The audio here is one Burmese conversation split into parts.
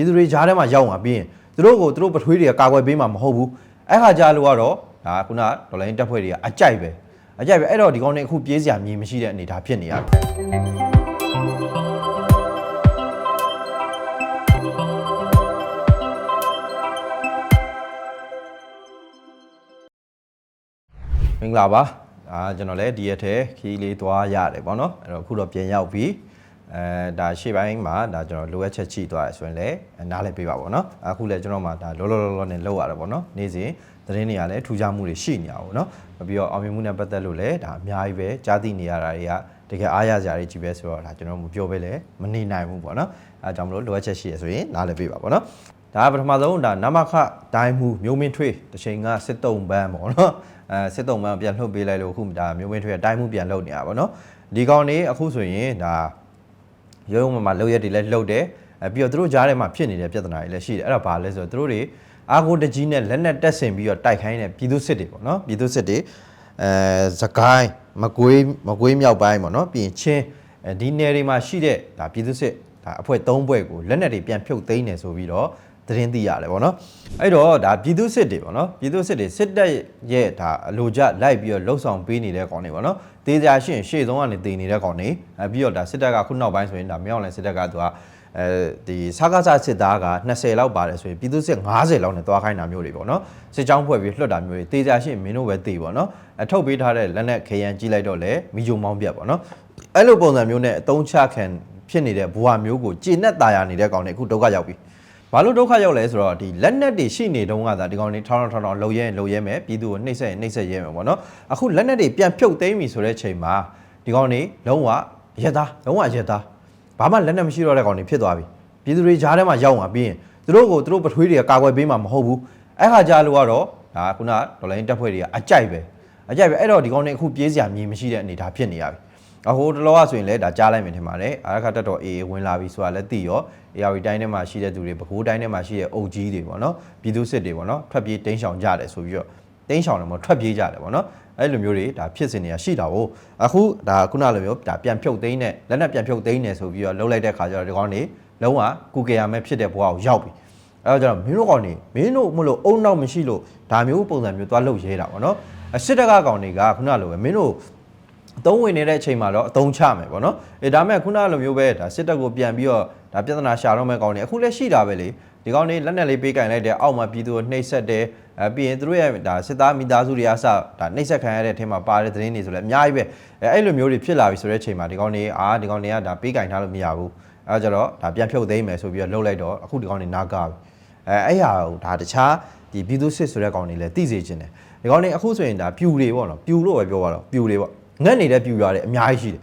ပြည်သူတွေကြားထဲမှာရောက်မှာပြီးရင်သူတို့ကိုသူတို့ပထွေးတွေကကာကွယ်ပေးမှာမဟုတ်ဘူးအဲ့ခါကြာလို့ကတော့ဒါခုနဒေါ်လာရင်းတက်ဖွဲ့တွေကအကြိုက်ပဲအကြိုက်ပဲအဲ့တော့ဒီကောင်တွေအခုပြေးစရာမြေမရှိတဲ့အနေအထားဖြစ်နေရတယ်မင်္ဂလာပါဒါကျွန်တော်လည်းဒီရက်ထဲခီးလေးသွားရတယ်ပေါ့နော်အဲ့တော့အခုတော့ပြန်ရောက်ပြီ အဲဒါရှေ့ပိုင်းမှာဒါကျွန်တော်လိုအပ်ချက်ချိသွားရဆိုရင်လည်းနားလည်ပေးပါပေါ့နော်အခုလည်းကျွန်တော်မှဒါလောလောလောလောနဲ့လောက်ရတယ်ပေါ့နော်နေ့စဉ်သတင်းတွေကလည်းထူးခြားမှုတွေရှိနေတာပေါ့နော်ပြီးတော့အောင်မြင်မှုနဲ့ပတ်သက်လို့လည်းဒါအများကြီးပဲကြားသိနေရတာတွေကတကယ်အားရစရာတွေကြီးပဲဆိုတော့ဒါကျွန်တော်မပြောဘဲလည်းမနေနိုင်ဘူးပေါ့နော်အဲကြောင့်မလို့လိုအပ်ချက်ရှိရဆိုရင်နားလည်ပေးပါပေါ့နော်ဒါပထမဆုံးဒါနမခဒိုင်းမှုမျိုးမင်းထွေးတစ်ချိန်ကစစ်တုံးပန်းပေါ့နော်အဲစစ်တုံးပန်းပြန်လှုပ်ပေးလိုက်လို့အခုဒါမျိုးမင်းထွေးကဒိုင်းမှုပြန်လှုပ်နေတာပေါ့နော်ဒီကောင်နေအခုဆိုရင်ဒါ ရုံးရုံးမှာလောက်ရက်တွေလည်းလှုပ်တယ်အဲပြီးတော့သူတို့ကြားထဲမှာဖြစ်နေတဲ့ပြဿနာတွေလည်းရှိတယ်အဲ့ဒါဘာလဲဆိုတော့သူတို့တွေအာကိုတကြီးနဲ့လက်နဲ့တက်ဆင်ပြီးတော့တိုက်ခိုင်းတဲ့ပြည်သူစစ်တွေပေါ့နော်ပြည်သူစစ်တွေအဲသကိုင်းမကွေးမကွေးမြောက်ပိုင်းပေါ့နော်ပြီးရင်ချင်းအဲဒီနယ်တွေမှာရှိတဲ့ဒါပြည်သူစစ်ဒါအဖွဲ့၃ဘွဲ့ကိုလက်နက်တွေပြန်ဖြုတ်သိမ်းနေဆိုပြီးတော့ သတင်းသိရတယ်ပေါ့နော်အဲ့တော့ဒါပြည်သူစစ်တွေပေါ့နော်ပြည်သူစစ်တွေစစ်တပ်ရဲ့ဒါအလိုကျလိုက်ပြီးတော့လှုပ်ဆောင်ပေးနေတဲ့ကောင်တွေပေါ့နော်တေးကြရှင်ရှေ့ဆုံးကနေတည်နေတဲ့ကောင်တွေအဲပြီးတော့ဒါစစ်တပ်ကခုနောက်ပိုင်းဆိုရင်ဒါမြောက်လန်စစ်တပ်ကသူကအဲဒီစကားစားစစ်သားက20လောက်ပါတယ်ဆိုရင်ပြည်သူစစ်90လောက်နဲ့တွားခိုင်းတာမျိုးတွေပေါ့နော်စစ်ကြောင်းဖွဲ့ပြီးလွှတ်တာမျိုးတွေတေးကြရှင်မင်းတို့ပဲတေးပေါ့နော်အထုတ်ပေးထားတဲ့လက်နက်ခရံကြီးလိုက်တော့လေမီဂျုံမောင်းပြတ်ပေါ့နော်အဲ့လိုပုံစံမျိုးနဲ့အတုံးချခံဖြစ်နေတဲ့ဘဝမျိုးကိုကျေနပ်တာယာနေတဲ့ကောင်တွေအခုဒုက္ခရောက်ပြီ။ ဘာလို့ဒုက္ခရောက်လဲဆိုတော့ဒီလက်နက်တွေရှိနေတုန်းကသာဒီကောင်တွေထောင်းထောင်းထောင်းလှုပ်ရဲရင်လှုပ်ရဲမယ်ပြည်သူကိုနှိမ့်ဆက်ရင်နှိမ့်ဆက်ရဲမယ်ပေါ့နော်အခုလက်နက်တွေပြန်ဖြုတ်သိမ်းပြီဆိုတဲ့ချိန်မှာဒီကောင်တွေလုံးဝရက်သားလုံးဝရက်သားဘာမှလက်နက်မရှိတော့တဲ့ကောင်တွေဖြစ်သွားပြီပြည်သူတွေကြားထဲမှာရောက်မှာပြီးရင်သူတို့ကိုသူတို့ပထွေးတွေကကာကွယ်ပေးမှာမဟုတ်ဘူးအဲ့ခါကြာလို့ကတော့ဒါခုနဒေါ်လာရင်းတက်ဖွဲ့တွေကအကြိုက်ပဲအကြိုက်ပဲအဲ့တော့ဒီကောင်တွေအခုပြေးစရာမြေမရှိတဲ့အနေအထားဖြစ်နေရပြီ အဟိုတလောကဆိုရင်လည်းဒါကြားလိုက်မယ်ထင်ပါတယ်အာရခတက်တော် AA ဝင်လာပြီဆိုတာလည်းသိရော AR တိုင်းထဲမှာရှိတဲ့သူတွေပဲခူးတိုင်းထဲမှာရှိတဲ့အုပ်ကြီးတွေပေါ့နော်ပြည်သူစစ်တွေပေါ့နော်ထွက်ပြေးတင်းရှောင်ကြတယ်ဆိုပြီးတော့တင်းရှောင်တယ်မဟုတ်ထွက်ပြေးကြတယ်ပေါ့နော်အဲ့လိုမျိုးတွေဒါဖြစ်စင်နေတာရှိတာကိုအခုဒါခုနလိုမျိုးဒါပြန်ဖြုတ်သိမ်းတဲ့လက်နက်ပြန်ဖြုတ်သိမ်းတယ်ဆိုပြီးတော့လှုပ်လိုက်တဲ့ခါကျတော့ဒီကောင်တွေလုံးဝကုကေရမဲဖြစ်တဲ့ဘဝကိုရောက်ပြီအဲ့တော့ကျတော့မင်းတို့ကောင်နေမင်းတို့မလို့အုံနောက်မရှိလို့ဒါမျိုးပုံစံမျိုးသွားလှုပ်ရဲတာပေါ့နော်အစစ်တကကောင်တွေကခုနလိုပဲမင်းတို့ အသုံးဝင်နေတဲ့အချိန်မှာတော့အသုံးချမယ်ပေါ့နော်အဲဒါမဲ့ခုနလိုမျိုးပဲဒါစစ်တပ်ကိုပြန်ပြီးတော့ဒါပြဿနာရှာတော့မဲ့ကောင်းနေအခုလည်းရှိတာပဲလေဒီကောင်းနေလက်နဲ့လေးပေးကင်လိုက်တယ်အောက်မှာပြည်သူကိုနှိပ်စက်တယ်အဲပြီးရင်သူတို့ရဲ့ဒါစစ်သားမိသားစုတွေအစဒါနှိပ်စက်ခံရတဲ့အထင်မှာပါတဲ့သတင်းတွေဆိုလည်းအများကြီးပဲအဲအဲ့လိုမျိုးတွေဖြစ်လာပြီဆိုတဲ့အချိန်မှာဒီကောင်းနေအာဒီကောင်းနေကဒါပေးကင်ထားလို့မရဘူးအဲဒါကြတော့ဒါပြန်ဖြုတ်သိမ်းမယ်ဆိုပြီးတော့လှုပ်လိုက်တော့အခုဒီကောင်းနေနာကားပြီအဲအဲ့ဟာကိုဒါတခြားဒီပြည်သူစစ်ဆိုတဲ့ကောင်းနေလည်းသိစေချင်တယ်ဒီကောင်းနေအခုဆိုရင်ဒါပြူတွေပေါ့နော်ပြူလို့ပဲပြောရတော့ပြူတွေပေါ့ ငတ်နေတဲ့ပြူရွာတွေအများကြီးရှိတယ်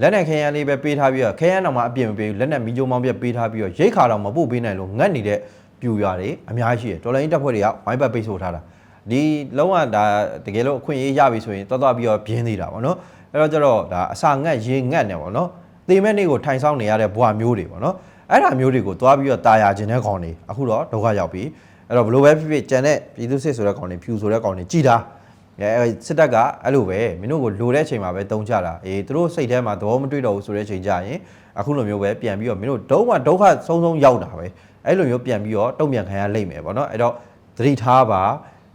လက်နဲ့ခရမ်းလေးပဲပေးထားပြီးတော့ခရမ်းတော်မှာအပြင်မပေးဘူးလက်နဲ့မီဂျုံမောင်းပြက်ပေးထားပြီးတော့ရိတ်ခါတော်မပို့ပေးနိုင်လို့ငတ်နေတဲ့ပြူရွာတွေအများကြီးရှိတယ်ဒေါ်လာရင်းတက်ဖွဲ့တွေကဝိုင်းပတ်ပိတ်ဆို့ထားတာဒီလုံးဝဒါတကယ်လို့အခွင့်အရေးရပြီဆိုရင်တော်တော်ပြီးတော့ပြင်းနေတာပေါ့နော်အဲ့တော့ကျတော့ဒါအစာငတ်ရေငတ်နေပေါ့နော်သေမဲ့နေ့ကိုထိုင်ဆောင်နေရတဲ့ဘွာမျိုးတွေပေါ့နော်အဲ့ဒါမျိုးတွေကိုသွားပြီးတော့တာယာခြင်းတဲ့ခေါင်းတွေအခုတော့ဒုက္ခရောက်ပြီအဲ့တော့ဘလို့ပဲဖြစ်ဖြစ်ကြံတဲ့ပြည်သူစစ်ဆိုတဲ့ခေါင်းတွေဖြူဆိုတဲ့ခေါင်းတွေကြည်တာ အဲစစ်တပ်ကအဲ့လိုပဲမင်းတို့ကိုလိုတဲ့အချိန်မှာပဲတုံးချတာအေးသူတို့စိတ်ထဲမှာသဘောမတွေ့တော့ဘူးဆိုတဲ့အချိန်ကြရင်အခုလိုမျိုးပဲပြန်ပြီးတော့မင်းတို့ဒုံးကဒုက္ခဆုံးဆုံးရောက်တာပဲအဲ့လိုမျိုးပြန်ပြီးတော့တုံ့ပြန်ခံရလိမ့်မယ်ပေါ့နော်အဲ့တော့သတိထားပါ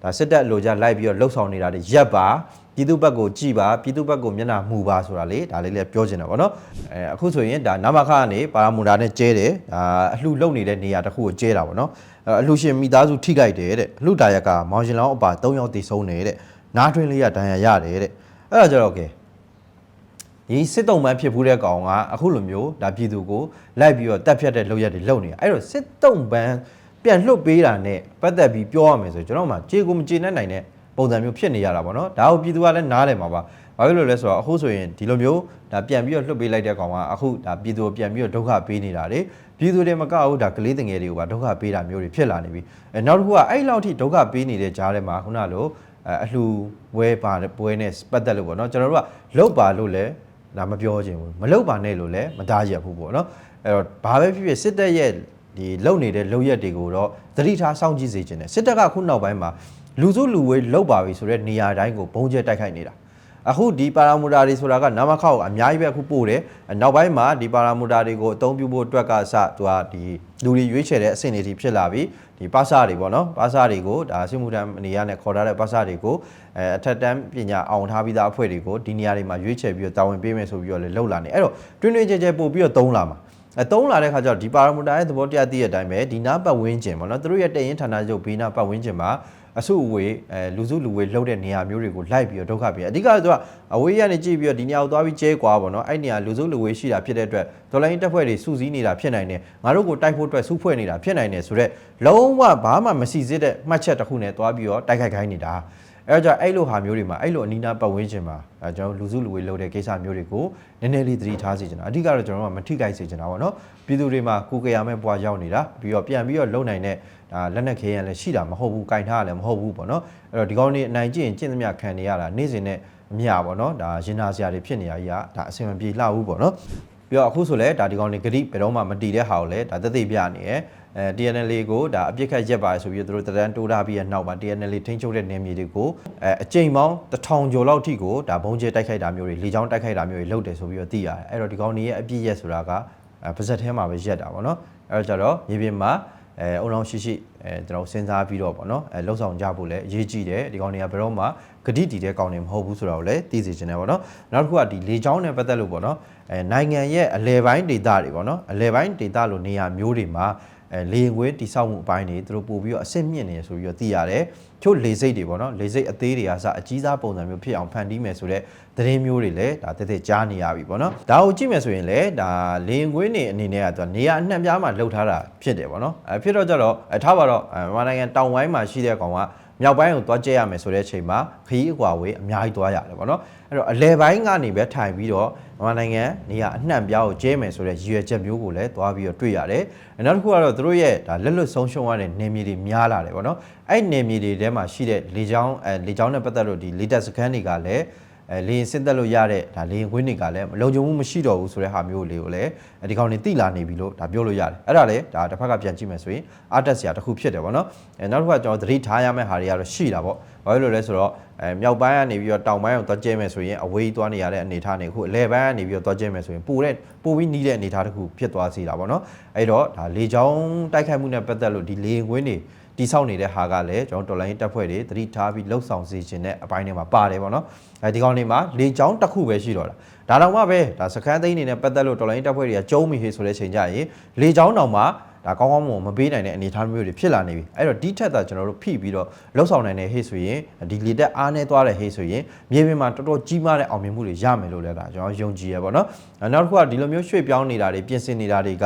ဒါစစ်တပ်လိုကြလိုက်ပြီးတော့လှုပ်ဆောင်နေတာတွေရက်ပါပြည်သူဘက်ကိုကြည်ပါပြည်သူဘက်ကိုမျက်နှာမူပါဆိုတာလေဒါလေးလည်းပြောချင်တာပေါ့နော်အဲအခုဆိုရင်ဒါနမခကနေပါရာမူတာနဲ့ကျဲတယ်ဒါအလှလုံနေတဲ့နေရာတစ်ခုကိုကျဲတာပေါ့နော်အဲအလှရှင်မိသားစုထိခိုက်တယ်တဲ့အလှတာရက်ကမောင်ရှင်လောင်းအပါ၃ယောက်တည်ဆုံးတယ်တဲ့ နားတွင်းလေးကဒဏ်ရာရတယ်တဲ့အဲ့ဒါကြတော့ကဲဒီစစ်တုံးပန်းဖြစ်ဖူးတဲ့ကောင်ကအခုလိုမျိုးဒါပြည်သူကိုလိုက်ပြီးတော့တက်ဖြတ်တဲ့လုပ်ရက်တွေလုပ်နေတာအဲ့တော့စစ်တုံးပန်းပြန်လွတ်ပေးတာနဲ့ပတ်သက်ပြီးပြောရမယ်ဆိုကျွန်တော်မှကြေကိုမကြေနဲ့နိုင်တဲ့ပုံစံမျိုးဖြစ်နေရတာပေါ့နော်ဒါကိုပြည်သူကလည်းနားတယ်မှာပါဘာဖြစ်လို့လဲဆိုတော့အခုဆိုရင်ဒီလိုမျိုးဒါပြန်ပြီးတော့လွတ်ပေးလိုက်တဲ့ကောင်ကအခုဒါပြည်သူကိုပြန်ပြီးတော့ဒုက္ခပေးနေတာလေပြည်သူတွေမကဘူးဒါကလေးငယ်တွေကိုပါဒုက္ခပေးတာမျိုးတွေဖြစ်လာနေပြီအဲနောက်တစ်ခုကအဲ့လောက်ထိဒုက္ခပေးနေတဲ့ကြားထဲမှာခုနလို အဲအလှဝဲပါပွဲနဲ့ပတ်သက်လို့ပေါ့နော်ကျွန်တော်တို့ကလုတ်ပါလို့လည်းဒါမပြောချင်ဘူးမလုတ်ပါနဲ့လို့လည်းမတားရဘူးပေါ့နော်အဲ့တော့ဘာပဲဖြစ်ဖြစ်စစ်တပ်ရဲ့ဒီလုံနေတဲ့လုံရက်တွေကိုတော့သတိထားစောင့်ကြည့်စေချင်တယ်စစ်တပ်ကခုနောက်ပိုင်းမှာလူစုလူဝေးလုတ်ပါပြီဆိုတော့နေရာတိုင်းကိုဘုံကျဲတိုက်ခိုက်နေတာ အခုဒီပါရာမီတာတွေဆိုတာကနာမခောက်အများကြီးပဲအခုပို့တယ်နောက်ပိုင်းမှာဒီပါရာမီတာတွေကိုအသုံးပြုဖို့အတွက်ကစသူကဒီလူတွေရွေးချယ်တဲ့အဆင့်တွေထိဖြစ်လာပြီဒီပါစာတွေပေါ့နော်ပါစာတွေကိုဒါစစ်မှုထမ်းအနေရနဲ့ခေါ်ထားတဲ့ပါစာတွေကိုအဲအထက်တန်းပညာအောင်ထားပြီးသားအဖွဲ့တွေကိုဒီနေရာတွေမှာရွေးချယ်ပြီးတော့တာဝန်ပေးမယ်ဆိုပြီးတော့လည်းလှုပ်လာနေအဲ့တော့တွင်းတွင်းကြဲကြဲပို့ပြီးတော့သုံးလာမှာအဲသုံးလာတဲ့ခါကျတော့ဒီပါရာမီတာရဲ့သဘောတရားသိတဲ့အတိုင်းပဲဒီနားပတ်ဝန်းကျင်ပေါ့နော်သူတို့ရဲ့တရင်ဌာနချုပ်ဘေးနားပတ်ဝန်းကျင်မှာ အစုအဝေးအဲလူစုလူဝေးလှုပ်တဲ့နေရာမျိုးတွေကိုလိုက်ပြီးတော့ဒုက္ခပြီးအဓိကတော့သူကအဝေးရနေကြည့်ပြီးတော့ဒီနေရာကိုသွားပြီးကျဲကွာပေါ့နော်အဲ့နေရာလူစုလူဝေးရှိတာဖြစ်တဲ့အတွက်ဒေါ်လာရင်းတက်ဖွဲ့တွေစုစည်းနေတာဖြစ်နိုင်တယ်ငါတို့ကိုတိုက်ဖို့အတွက်စုဖွဲ့နေတာဖြစ်နိုင်တယ်ဆိုတော့လုံးဝဘာမှမစီစစ်တဲ့မှတ်ချက်တစ်ခုနဲ့သွားပြီးတော့တိုက်ခိုက်ခိုင်းနေတာ အဲတော့အဲ့လိုဟာမျိုးတွေမှာအဲ့လိုအနီးနားပတ်ဝန်းကျင်မှာအဲကျွန်တော်လူစုလူဝေးလုပ်တဲ့ကိစ္စမျိုးတွေကိုနည်းနည်းလေးသတိထားစေချင်တာအဓိကတော့ကျွန်တော်တို့ကမထိခိုက်စေချင်တာပေါ့နော်ပြည်သူတွေမှာကိုကြရမဲ့ဘွားရောက်နေတာပြီးတော့ပြန်ပြီးတော့လုံနိုင်တဲ့ဒါလက်နက်ခဲရန်လည်းရှိတာမဟုတ်ဘူးကင်ထားရလည်းမဟုတ်ဘူးပေါ့နော်အဲ့တော့ဒီကောင်းလေးအနိုင်ကျင့်ကျင့်သမျှခံနေရတာနေ့စဉ်နဲ့အမျှပေါ့နော်ဒါရင်နာစရာတွေဖြစ်နေရကြီးကဒါအဆင်မပြေလှဘူးပေါ့နော် ပြီးတော့အခုဆိုလဲဒါဒီကောင်းလေးဂရိဘယ်တော့မှမတီတဲ့ဟာကိုလည်းဒါတသိပြနေရယ်အဲ TNL ကိုဒါအပြစ်ခတ်ရက်ပါဆိုပြီးတော့သူတို့တရန်တိုးထားပြီးရနောက်မှာ TNL ထိန်းချုပ်တဲ့နေမြေတွေကိုအဲအကြိမ်ပေါင်းတစ်ထောင်ကျော်လောက်ထိကိုဒါဘုံကျဲတိုက်ခိုက်တာမျိုးတွေလေကြောင်းတိုက်ခိုက်တာမျိုးတွေလုပ်တယ်ဆိုပြီးတော့သိရတယ်အဲ့တော့ဒီကောင်းလေးရဲ့အပြစ်ရက်ဆိုတာကအဲပါဇက်ထဲမှာပဲရက်တာပေါ့နော်အဲ့တော့ကြတော့မြေပြင်မှာအဲအုံအောင်ရှိရှိ အဲကျွန်တော်စဉ်းစားပြီးတော့ပေါ့နော်အဲလှုပ်ဆောင်ကြဖို့လည်းအရေးကြီးတယ်ဒီကောင်တွေကဘယ်တော့မှဂတိတီတဲ့ကောင်တွေမဟုတ်ဘူးဆိုတော့လည်းသိစေချင်တယ်ပေါ့နော်နောက်တစ်ခုကဒီလေချောင်းနဲ့ပတ်သက်လို့ပေါ့နော်အဲနိုင်ငံရဲ့အလဲပိုင်းဒေသတွေပေါ့နော်အလဲပိုင်းဒေသလိုနေရာမျိုးတွေမှာ အဲလေရင်ခွေးတိဆောက်မှုအပိုင်းတွေသူတို့ပို့ပြီးတော့အဆင့်မြင့်နေဆိုပြီးတော့သိရတယ်ချို့လေစိတ်တွေပေါ့နော်လေစိတ်အသေးတွေကစအကြီးစားပုံစံမျိုးဖြစ်အောင်ဖန်တီးမယ်ဆိုတော့သတင်းမျိုးတွေလည်းဒါတက်တက်ကြားနေရပြီပေါ့နော်ဒါကိုကြည့်မယ်ဆိုရင်လည်းဒါလေရင်ခွေးနေအနေနဲ့ကသူကနေရာအနှံ့ပြားမှာလှုပ်ထားတာဖြစ်တယ်ပေါ့နော်အဲဖြစ်တော့ကြတော့အဲထားပါတော့မြန်မာနိုင်ငံတောင်ပိုင်းမှာရှိတဲ့ကောင်က မြောက်ပိုင်းကိုသွားကြည့်ရမယ်ဆိုတဲ့အချိန်မှာခရီးအကွာဝေးအများကြီးသွားရတယ်ပေါ့နော်အဲ့တော့အလဲပိုင်းကနေပဲထိုင်ပြီးတော့မြန်မာနိုင်ငံနေရာအနှံ့ပြားကိုကျဲမယ်ဆိုတဲ့ရည်ရွယ်ချက်မျိုးကိုလည်းသွားပြီးတော့တွေ့ရတယ်နောက်တစ်ခုကတော့သူတို့ရဲ့ဒါလက်လွတ်ဆုံးရှုံးရတဲ့နေမြေတွေများလာတယ်ပေါ့နော်အဲ့နေမြေတွေထဲမှာရှိတဲ့လေချောင်းအဲလေချောင်းနဲ့ပတ်သက်လို့ဒီလေတက်စခန်းတွေကလည်း အဲလေရင်စစ်သက်လို့ရတဲ့ဒါလေရင်ခွင်းတွေကလည်းမလုံခြုံမှုမရှိတော့ဘူးဆိုတဲ့ဟာမျိုးလေးကိုလည်းဒီကောင်တွေတိလာနေပြီလို့ဒါပြောလို့ရတယ်အဲ့ဒါလည်းဒါတစ်ဖက်ကပြန်ကြည့်မယ်ဆိုရင်အားတက်စရာတစ်ခုဖြစ်တယ်ပေါ့နော်အဲနောက်တစ်ခါကျွန်တော်သတိထားရမယ့်ဟာတွေကတော့ရှိတာပေါ့ ဘာလို့လဲဆိုတော့အဲမြောက်ပိုင်းကနေပြီးတော့တောင်ပိုင်းကိုသွားကျဲမယ်ဆိုရင်အဝေးသွားနေရတဲ့အနေအထားနေခုအလဲပိုင်းကနေပြီးတော့သွားကျဲမယ်ဆိုရင်ပိုတဲ့ပိုပြီးနီးတဲ့အနေအထားတစ်ခုဖြစ်သွားစေတာပေါ့နော်အဲ့တော့ဒါလေချောင်းတိုက်ခိုက်မှုနဲ့ပတ်သက်လို့ဒီလေရင်ခွင်းတွေတိဆောက်နေတဲ့ဟာကလည်းကျွန်တော်တော်လိုင်းတက်ဖွဲ့တွေသတိထားပြီးလှုပ်ဆောင်စေခြင်းတဲ့အပိုင်းတွေမှာပါတယ်ပေါ့နော်အဲဒီကောင်တွေမှာလေချောင်းတစ်ခုပဲရှိတော့တာဒါတော့မှပဲဒါစခန်းသိန်းနေနဲ့ပတ်သက်လို့တော်လိုင်းတက်ဖွဲ့တွေကကျုံးမိဟေဆိုတဲ့ချိန်ကြရင်လေချောင်းတောင်မှာ ဒါကောင်းကောင်းမွန်မပေးနိုင်တဲ့အနေအထားမျိုးတွေဖြစ်လာနေပြီအဲ့တော့ဒီထက်သာကျွန်တော်တို့ဖိပြီးတော့လှုပ်ဆောင်နိုင်တဲ့ဟေ့ဆိုရင်ဒီလေတက်အားနေသွားတဲ့ဟေ့ဆိုရင်မြေပြင်မှာတော်တော်ကြီးမားတဲ့အောင်မြင်မှုတွေရမယ်လို့လည်းဒါကျွန်တော်ယုံကြည်ရပါတော့နောက်တစ်ခုကဒီလိုမျိုးရွှေ့ပြောင်းနေတာတွေပြင်ဆင်နေတာတွေက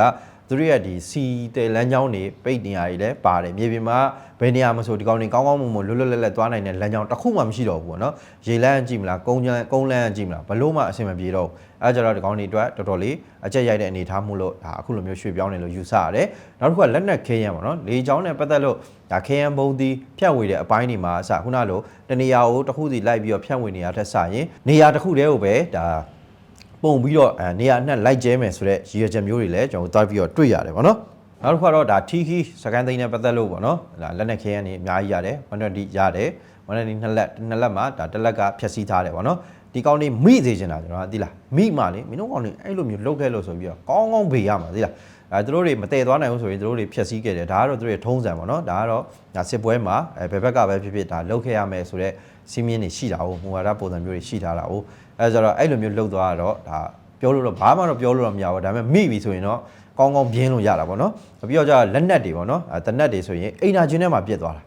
သူတို့ရဲ့ဒီစီတဲလမ်းကြောင်းတွေပိတ်နေရတွေလည်းပါတယ်မြေပြင်မှာဘယ်နေရာမှာဆိုဒီကောင်တွေကောင်းကောင်းမွန်မွန်လွတ်လွတ်လပ်လပ်သွားနိုင်တဲ့လမ်းကြောင်းတစ်ခုမှမရှိတော့ဘူးပေါ့နော်ရေလမ်းကြည့်မလားကုန်းလမ်းကုန်းလမ်းကြည့်မလားဘလို့မှအဆင်မပြေတော့အဲကြတော့ဒီကောင်တွေအတွက်တော်တော်လေးအကျက်ရိုက်တဲ့အနေအထားမှုလို့ဒါအခုလိုမျိုးရွှေ့ပြောင်းနေလို့ယူဆရတယ်နောက်တစ်ခုကလက်နက်ခဲယံပေါ့နော်လေချောင်းနဲ့ပတ်သက်လို့ဒါခဲယံဘုံသီးဖြတ်ဝေတဲ့အပိုင်းတွေမှာအစခုနလိုတနေရာကိုတစ်ခုစီလိုက်ပြီးတော့ဖြတ်ဝေနေရတဲ့စရင်နေရာတစ်ခုတည်းကိုပဲဒါ ပုံပြီးတော့အဲနေရာအနှံ့လိုက်ကျဲမယ်ဆိုတော့ရည်ရွယ်ချက်မျိုးတွေလည်းကျွန်တော်တို့တွားပြီးတော့တွေ့ရတယ်ပေါ့နော်နောက်တစ်ခါတော့ဒါထီခီစကန်သိန်းနဲ့ပတ်သက်လို့ပေါ့နော်ဒါလက်နက်ခဲရန်နေအများကြီးရတယ်ဝန်တော်ဒီရတယ်ဝန်တော်ဒီနှစ်လက်နှစ်လက်မှာဒါတစ်လက်ကဖြည့်ဆည်းထားတယ်ပေါ့နော် ဒီကောင်းလေးမိစေချင်တာကျွန်တော်ကသိလားမိမှလေမင်းတို့ကောင်းလေးအဲ့လိုမျိုးလုတ်ခဲ့လို့ဆိုပြီးတော့ကောင်းကောင်းဘေးရမှာသိလားအဲသူတို့တွေမတည်သွားနိုင်ဘူးဆိုရင်သူတို့တွေဖြည့်ဆည်းခဲ့တယ်ဒါကတော့သူတို့ရဲ့ထုံးစံပေါ့နော်ဒါကတော့ဒါစစ်ပွဲမှာအဲဘယ်ဘက်ကပဲဖြစ်ဖြစ်ဒါလုတ်ခဲ့ရမယ်ဆိုတော့စီးမြင်းတွေရှိတာဟုတ်မူဝါဒပုံစံမျိုးတွေရှိထားတာဟုတ်အဲဆိုတော့အဲ့လိုမျိုးလုတ်သွားတော့ဒါပြောလို့တော့ဘာမှတော့ပြောလို့တော့မရဘူးဒါပေမဲ့မိပြီဆိုရင်တော့ကောင်းကောင်းပြင်းလို့ရတာပေါ့နော်ပြီးတော့ကျလက်နက်တွေပေါ့နော်အဲတနက်တွေဆိုရင်အိမ်နာချင်းထဲမှာပြစ်သွားတာ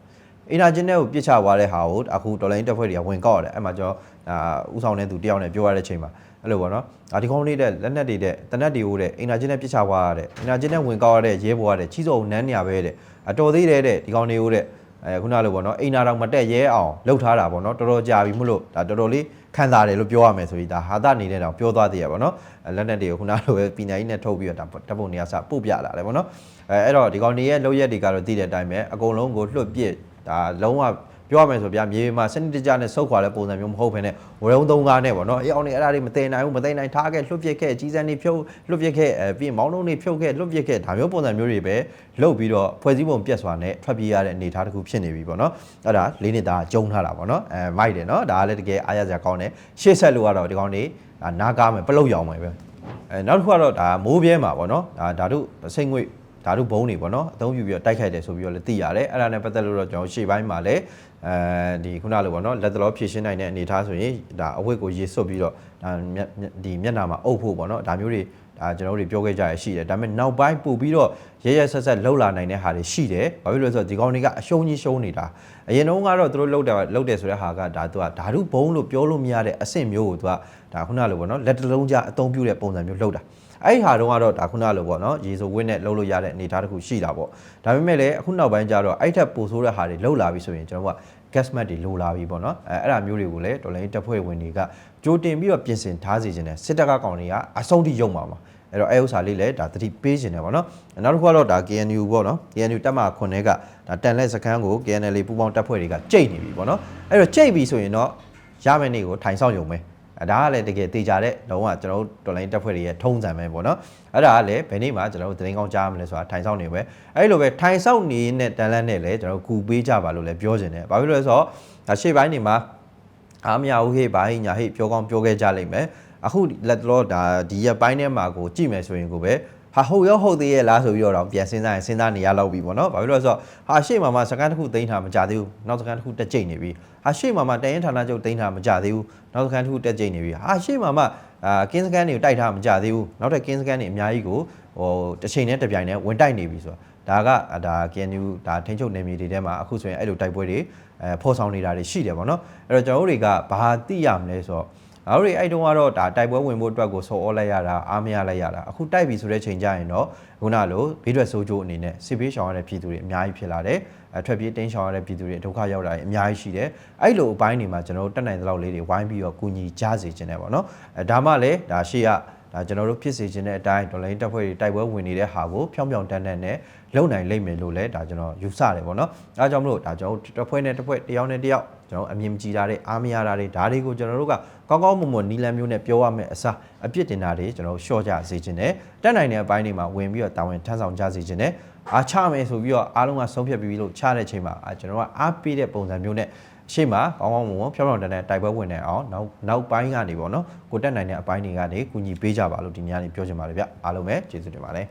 အိမ်နာချင်းထဲကိုပြစ်ချသွားတဲ့ဟာကိုအခုဒေါ်လာရင်းတက်ဖွဲ့တွေကဝင်ကောက်ရတယ်အဲ့မှာကျော်ဒါဥဆောင်တဲ့သူတယောက်နဲ့ပြောရတဲ့ချိန်မှာအဲ့လိုပေါ့နော်ဒါဒီကောင်းလေးတဲ့လက်နက်တွေတဲ့တနက်တွေဟိုတဲ့အိမ်နာချင်းထဲပြစ်ချသွားရတဲ့အိမ်နာချင်းထဲဝင်ကောက်ရတဲ့ရဲဘော်ရတဲ့ချီးစုံနန်းနေရပဲတဲ့အတော်သေးတယ်တဲ့ဒီကောင်းလေးဟိုတဲ့အဲခုနလိုပေါ့နော်အိမ်နာတော်မတက်ရဲအောင်လှုပ်ထားတာပေါ့နော်တော်တော်ကြာပြီမို့လို့ဒါတော်တော်လေးခံစားတယ်လို့ပြောရမယ်ဆိုပြီးဒါဟာသနေတဲ့တောင်ပြောသွားသေးရပါတော့လက်နက်တွေကိုခုနလိုပဲပညာကြီးနဲ့ထုတ်ပြီးတော့ဒါတပ်ပုံတွေကစပို့ပြလာတယ်ပေါ့နော်အဲအဲ့တော့ဒီကောင်တွေရဲ့လောက်ရက်တွေကတော့သိတဲ့အတိုင်းပဲအကုန်လုံးကိုလွှတ်ပစ် ဒါလုံးဝပြောရမယ်ဆိုဗျာမြေပြင်မှာစနစ်တကျနဲ့စုပ်ခွာတဲ့ပုံစံမျိုးမဟုတ်ဘဲနဲ့ဝရုံသုံးကားနဲ့ပေါ့နော်အေးအောင်နေအဲ့ဒါတွေမတင်နိုင်ဘူးမတင်နိုင်ထားခဲ့လွတ်ပစ်ခဲ့ကြီးစံနေဖြုတ်လွတ်ပစ်ခဲ့အဲပြီးရင်မောင်းလုံးတွေဖြုတ်ခဲ့လွတ်ပစ်ခဲ့ဒါမျိုးပုံစံမျိုးတွေပဲလုတ်ပြီးတော့ဖွဲ့စည်းပုံပြက်စွာနဲ့ထွက်ပြေးရတဲ့အနေအထားတစ်ခုဖြစ်နေပြီပေါ့နော်အဲ့ဒါလေးနှစ်သားကျုံထားတာပေါ့နော်အဲမိုက်တယ်နော်ဒါကလည်းတကယ်အားရစရာကောင်းတယ်ရှေ့ဆက်လို့ကတော့ဒီကောင်တွေဒါနားကားမယ်ပလုတ်ရောင်မယ်ပဲအဲနောက်တစ်ခုကတော့ဒါမိုးပြဲမှာပေါ့နော်ဒါဓာတုစိတ်ငွေ့ ဓာတုဘုံတွေပေါ့နော်အသုံးပြုပြီးတော့တိုက်ခိုက်တယ်ဆိုပြီးတော့လည်းသိရတယ်အဲ့ဒါနဲ့ပတ်သက်လို့တော့ကျွန်တော်ရှေ့ပိုင်းမှာလည်းအဲဒီခုနလိုပေါ့နော်လက်တလောဖြည့်ရှင်းနိုင်တဲ့အနေအထားဆိုရင်ဒါအဝတ်ကိုရေစွတ်ပြီးတော့ဒါမျက်ဒီမျက်နှာမှာအုပ်ဖို့ပေါ့နော်ဒါမျိုးတွေဒါကျွန်တော်တို့ပြောခဲ့ကြရရှိတယ်ဒါပေမဲ့နောက်ပိုင်းပို့ပြီးတော့ရရဆက်ဆက်လှုပ်လာနိုင်တဲ့ဟာတွေရှိတယ်ဘာဖြစ်လို့လဲဆိုတော့ဒီကောင်တွေကအရှုံးကြီးရှုံးနေတာအရင်တုန်းကတော့သူတို့လှုပ်တယ်လှုပ်တယ်ဆိုတဲ့ဟာကဒါသူကဓာတုဘုံလို့ပြောလို့မရတဲ့အဆင့်မျိုးကိုသူကဒါခုနလိုပေါ့နော်လက်တလုံးကြအသုံးပြုတဲ့ပုံစံမျိုးလှုပ်တာ အဲ့ဒီဟာတုန်းကတော့ဒါခုနလိုပေါ့နော်ရေဆိုဝင်းနဲ့လှုပ်လို့ရတဲ့အနေအထားတစ်ခုရှိတာပေါ့ဒါပေမဲ့လည်းအခုနောက်ပိုင်းကျတော့အဲ့ထက်ပိုဆိုးတဲ့ဟာတွေလှုပ်လာပြီဆိုရင်ကျွန်တော်က gas mat တွေလိုလာပြီပေါ့နော်အဲအဲ့ဒါမျိုးတွေကိုလည်းတော်လိုင်းတပ်ဖွဲ့ဝင်တွေကကြိုတင်ပြီးတော့ပြင်ဆင်ထားစီခြင်းနဲ့စစ်တပ်ကကောင်တွေကအဆုံးထိရုံမှာပါအဲ့တော့အဲဥစ္စာလေးလည်းဒါသတိပေးခြင်းတယ်ပေါ့နော်နောက်တစ်ခုကတော့ဒါ KNU ပေါ့နော် KNU တပ်မခွန်တွေကဒါတန်လက်စခန်းကို KNL ပူပေါင်းတပ်ဖွဲ့တွေကကြိတ်နေပြီပေါ့နော်အဲ့တော့ကြိတ်ပြီဆိုရင်တော့ရမယ့်နေ့ကိုထိုင်ဆောင်ရုံပဲအဲ ဒါကလည်းတကယ်တေချာတဲ့လုံးဝကျွန်တော်တို့တော်လိုင်းတက်ဖွဲ့တွေရဲ့ထုံးစံပဲပေါ့နော်အဲ့ဒါကလည်းဘယ်နေ့မှကျွန်တော်တို့သတင်းကောင်းကြားမလဲဆိုတာထိုင်ဆောင်နေပဲအဲ့လိုပဲထိုင်ဆောင်နေတဲ့တန်လန့်နဲ့လည်းကျွန်တော်တို့ကူပေးကြပါလို့လည်းပြောချင်တယ်ဘာဖြစ်လို့လဲဆိုတော့ဒါရှေ့ပိုင်းနေမှာအားမရဘူးဟေ့ဘာဟိညာဟေ့ပြောကောင်းပြောခဲ့ကြလိမ့်မယ်အခုလက်တော့ဒါဒီရက်ပိုင်းထဲမှာကိုကြည့်မယ်ဆိုရင်ကိုပဲ ဟာဟုတ်ရောဟုတ်သေးရဲ့လားဆိုပြီးတော့ပြန်စဉ်းစားရင်စဉ်းစားနေရတော့ပြီပေါ့နော်ဘာဖြစ်လို့လဲဆိုတော့ဟာရှေ့မှာမှစကန်တစ်ခုသိမ်းထားမကြသေးဘူးနောက်စကန်တစ်ခုတက်ကြိတ်နေပြီဟာရှေ့မှာမှတရင်ဌာနချုပ်သိမ်းထားမကြသေးဘူးနောက်စကန်တစ်ခုတက်ကြိတ်နေပြီဟာရှေ့မှာမှအာကင်းစကန်တွေကိုတိုက်ထားမကြသေးဘူးနောက်ထပ်ကင်းစကန်တွေအများကြီးကိုဟိုတစ်ချိန်နဲ့တစ်ပြိုင်နဲ့ဝင်တိုက်နေပြီဆိုတော့ဒါကဒါ KNU ဒါထိန်းချုပ်နယ်မြေတွေထဲမှာအခုဆိုရင်အဲ့လိုတိုက်ပွဲတွေအဲဖော်ဆောင်နေတာတွေရှိတယ်ပေါ့နော်အဲ့တော့ကျွန်တော်တို့တွေကဘာသိရမလဲဆိုတော့ အားတို့အဲ့တုန်းကတော့ဒါတိုက်ပွဲဝင်ဖို့အတွက်ကိုဆော်ဩလိုက်ရတာအားမရလိုက်ရတာအခုတိုက်ပြီဆိုတဲ့ချိန်ကျရင်တော့ခုနလိုဘေးထွက်ဆိုးကျိုးအနေနဲ့စစ်ဘေးရှောင်ရတဲ့ပြည်သူတွေအများကြီးဖြစ်လာတယ်အထွက်ပြေးတင်းရှောင်ရတဲ့ပြည်သူတွေဒုက္ခရောက်တာတွေအများကြီးရှိတယ်အဲ့လိုအပိုင်းတွေမှာကျွန်တော်တို့တက်နိုင်တဲ့လောက်လေးတွေဝိုင်းပြီးတော့ကူညီကြစေခြင်းတယ်ပေါ့နော်အဲဒါမှလည်းဒါရှေ့က ဒါကျွန်တော်တို့ဖြစ်စေခြင်းတဲ့အတိုင်းဒေါ်လာတက်ဖွဲ့တွေတိုက်ပွဲဝင်နေတဲ့ဟာကိုဖြောင်းဖြောင်းတန်းတန်းနဲ့လုံနိုင်လိမ့်မယ်လို့လည်းဒါကျွန်တော်ယူဆတယ်ပေါ့နော်အဲဒါကြောင့်မလို့ဒါကျွန်တော်တို့တစ်ဖွဲ့နဲ့တစ်ဖွဲ့တစ်ယောက်နဲ့တစ်ယောက်ကျွန်တော်အမြင်ကြည့်တာတွေအားမရတာတွေဒါတွေကိုကျွန်တော်တို့ကကောင်းကောင်းမွန်မွန်နီလန်မျိုးနဲ့ပြောရမယ်အစားအပြစ်တင်တာတွေကျွန်တော်တို့ရှော့ကြစေခြင်းနဲ့တက်နိုင်တဲ့အပိုင်းတွေမှာဝင်ပြီးတော့တာဝန်ထမ်းဆောင်ကြစေခြင်းနဲ့အားချမယ်ဆိုပြီးတော့အားလုံးကဆုံးဖြတ်ပြီးလို့ချတဲ့ချိန်မှာအာကျွန်တော်ကအားပေးတဲ့ပုံစံမျိုးနဲ့ ရှေ့မှာကောင်းကောင်းမွန်မွန်ဖြောင်းဖြောင်းတန်းတန်းတိုက်ပွဲဝင်နေအောင်နောက်နောက်ပိုင်းကနေပေါ့နော်ကိုတက်နိုင်တဲ့အပိုင်းတွေကနေကူညီပေးကြပါလို့ဒီညနေပြောချင်ပါတယ်ဗျအားလုံးပဲကျေးဇူးတင်ပါတယ်